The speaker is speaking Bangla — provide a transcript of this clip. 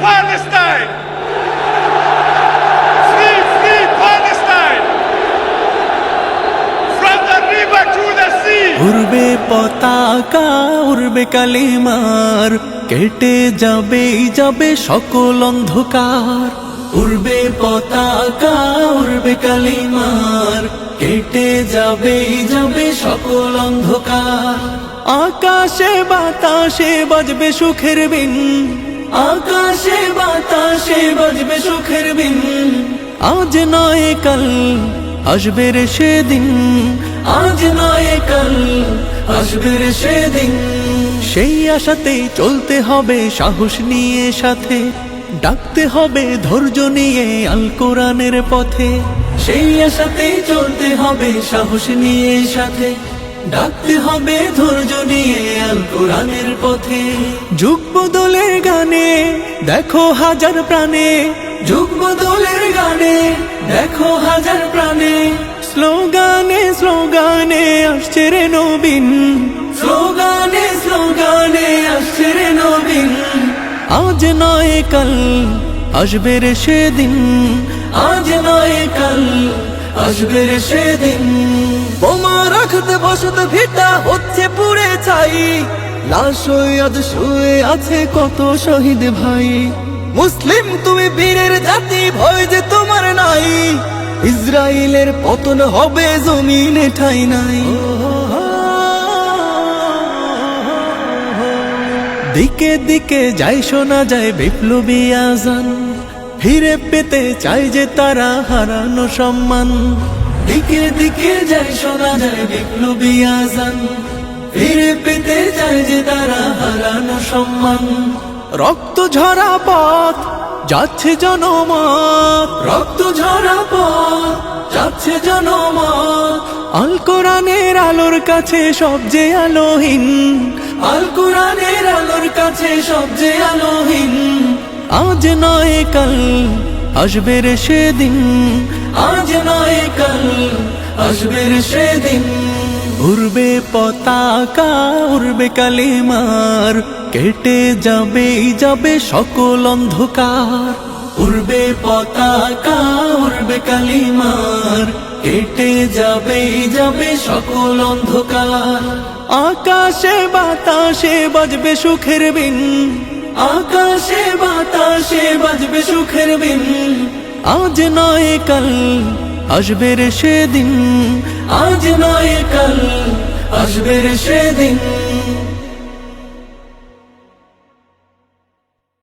Palestine! Free, free Palestine! From the river to the sea! পতাকা উড়বে কালিমার কেটে যাবে যাবে সকল অন্ধকার উড়বে পতাকা উড়বে কালিমার কেটে যাবে যাবে সকল অন্ধকার আকাশে বাতাসে বাজবে সুখের বিন আকাশে বাতাসে বাজবে সুখের বিন আজ নয় কাল, আসবে রে সেদিন। আজ নয় কাল, আসবে রে সেদিন। সেই আশাতেই চলতে হবে, সাহস নিয়ে সাথে। ডাকতে হবে, ধৈর্য নিয়ে আল কোরআনের পথে। সেই আশাতেই চলতে হবে, সাহস নিয়ে সাথে। ডাকতে হবে ধৈর্য নিয়ে আল কোরআনের পথে। যুগ বদলের গানে দেখো হাজার প্রাণে। যুগ বদলের গানে দেখো হাজার প্রাণে। স্লোগানে স্লোগানে আসছে নবীন। স্লোগানে স্লোগানে আসছে নবীন। আজ নয় কাল, আসবে রে সেদিন। আজ নয় কাল, আসবে রে সেদিন। বোমা রাখতে বসত ভিটা হচ্ছে পুড়ে ছাই। লাশ শুয়ে আছে কত শহীদ ভাই। মুসলিম তুমি বীরের জাতি, ভয় যে তোমার নাই। ইসরায়েলের পতন হবে জমিনে ঠাই নাই। দিকে দিকে যাই শোনা যায় বিপ্লবী আজান। ফিরে পেতে চাই যে তারা হারানো সম্মান। দিকে দিকে যায় শোনা যায় বিপ্লবী আজান। ফিরে পেতে চাই যে তারা হারানো সম্মান। রক্ত ঝরা পথ যাচ্ছে জনমত। রক্ত ঝরা পথ যাচ্ছে জনমত। আল কোরআনের আলোর কাছে সব যে আলোহীন। আল কোরআনের আলোর কাছে সব যে আলোহীন। আজ নয় কাল, আসবে রে সেদিন। আসবে রে সেদিন। উড়বে পতাকা, উড়বে কালিমার। কেটে যাবে যাবে সকল অন্ধকার। উড়বে পতাকা, উড়বে কালিমার। কেটে যাবে যাবে সকল অন্ধকার। আকাশে বাতাসে বাজবে সুখের বিন। আকাশে বাতাসে বাজবে সুখের বিন। আজ নয় কাল আসবে রে সেদিন আজ নয় কাল আসবে রে সেদিন।